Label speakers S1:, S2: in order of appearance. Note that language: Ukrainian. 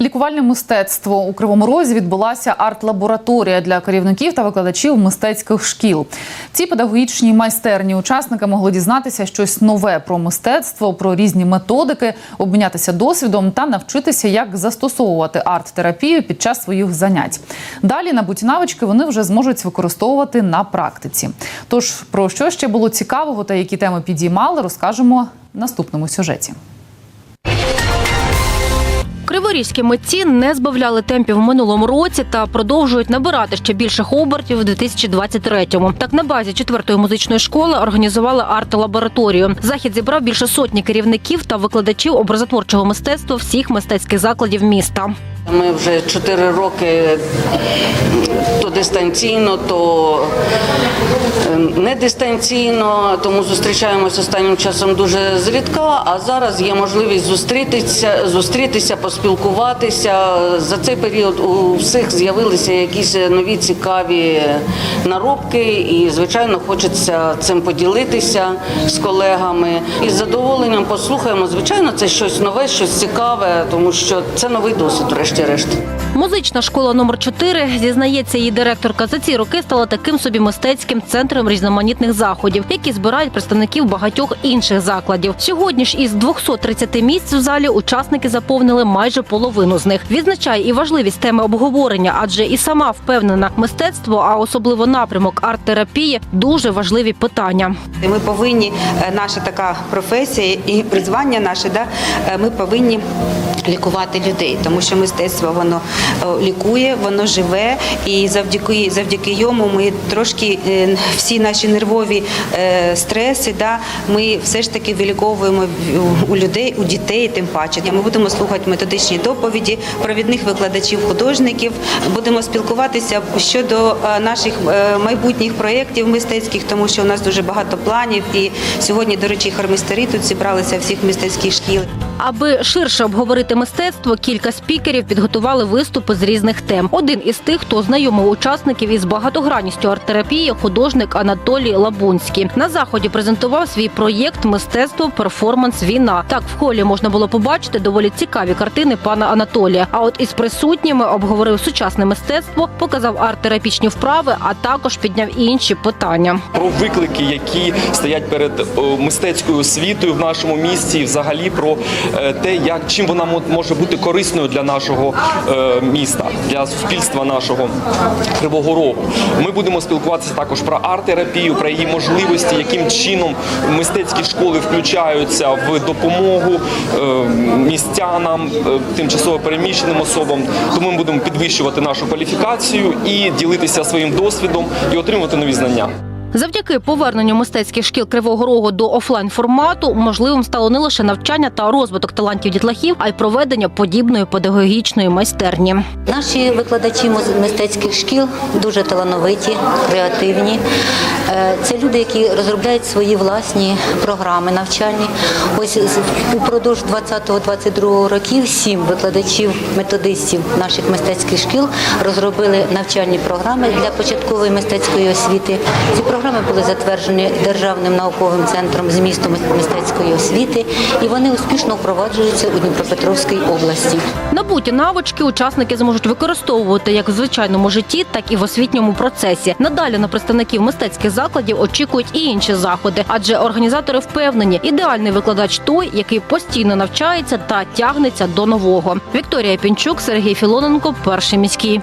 S1: Лікувальне мистецтво у Кривому Розі відбулася арт-лабораторія для керівників та викладачів мистецьких шкіл. Ці педагогічні майстерні учасники могли дізнатися щось нове про мистецтво, про різні методики, обмінятися досвідом та навчитися, як застосовувати арт-терапію під час своїх занять. Далі набуті навички вони вже зможуть використовувати на практиці. Тож про що ще було цікавого та які теми підіймали, розкажемо в наступному сюжеті.
S2: Криворізькі митці не збавляли темпів минулому році та продовжують набирати ще більших обертів у 2023-му. Так на базі четвертої музичної школи організували арт-лабораторію. Захід зібрав більше сотні керівників та викладачів образотворчого мистецтва всіх мистецьких закладів міста.
S3: Ми вже чотири роки то дистанційно, то ем, не дистанційно, тому зустрічаємося останнім часом дуже зрідка. А зараз є можливість зустрітися, зустрітися, поспілкуватися. За цей період у всіх з'явилися якісь нові цікаві наробки, і звичайно хочеться цим поділитися з колегами. І з задоволенням послухаємо. Звичайно, це щось нове, щось цікаве, тому що це новий досвід, врешті-решт.
S2: Музична школа номер 4 зізнається, її директорка за ці роки стала таким собі мистецьким центром різноманітних заходів, які збирають представників багатьох інших закладів. Сьогодні ж із 230 місць в залі учасники заповнили майже половину з них. Відзначає і важливість теми обговорення, адже і сама впевнена, мистецтво, а особливо напрямок арт-терапії дуже важливі питання.
S4: Ми повинні, е, наша така професія і призвання наше, да, е, ми повинні лікувати людей, тому що мистецтво воно лікує, воно живе, і завдяки завдяки йому ми трошки е, всі наші нервові е, стреси, да, ми все ж таки виліковуємо у людей, у дітей, тим паче. Ми будемо слухати методичні доповіді провідних викладачів, художників, будемо спілкуватися щодо е, наших е, майбутніх проєктів мистецьких, тому що у нас дуже багато планів. І сьогодні, до речі, хормістери тут зібралися всіх мистецьких шкіл.
S2: Аби ширше обговорити мистецтво, кілька спікерів підготували виступи з різних тем. Один із тих, хто знайомив учасників із багатогранністю арт-терапії, художник Анатолій Лабунський. На заході презентував свій проєкт Мистецтво перформанс війна. Так в холі можна було побачити доволі цікаві картини пана Анатолія. А от із присутніми обговорив сучасне мистецтво, показав арт-терапічні вправи, а також підняв інші питання.
S5: про виклики, які стоять перед мистецькою освітою в нашому місті, і взагалі про те, як чим вона може бути корисною для нашого е, міста, для суспільства нашого Кривого Рогу. Ми будемо спілкуватися також про арт-терапію, про її можливості, яким чином мистецькі школи включаються в допомогу е, містянам, е, тимчасово переміщеним особам. Тому ми будемо підвищувати нашу кваліфікацію і ділитися своїм досвідом і отримувати нові знання.
S2: Завдяки поверненню мистецьких шкіл Кривого Рогу до офлайн формату можливим стало не лише навчання та розвиток талантів дітлахів, а й проведення подібної педагогічної майстерні.
S6: Наші викладачі мистецьких шкіл дуже талановиті, креативні. Е, Це люди, які розробляють свої власні програми навчальні. Ось упродовж 20-22 років сім викладачів, методистів наших мистецьких шкіл розробили навчальні програми для початкової мистецької освіти. Ці програми були затверджені Державним науковим центром змісту мистецької освіти, і вони успішно впроваджуються у Дніпропетровській області.
S2: Набуті навички учасники зможуть використовувати як в звичайному житті, так і в освітньому процесі. Надалі на представників мистецьких закладів очікують і інші заходи, адже організатори впевнені, ідеальний викладач той, який постійно навчається та тягнеться до нового. Вікторія Пінчук, Сергій Філоненко, перший міський.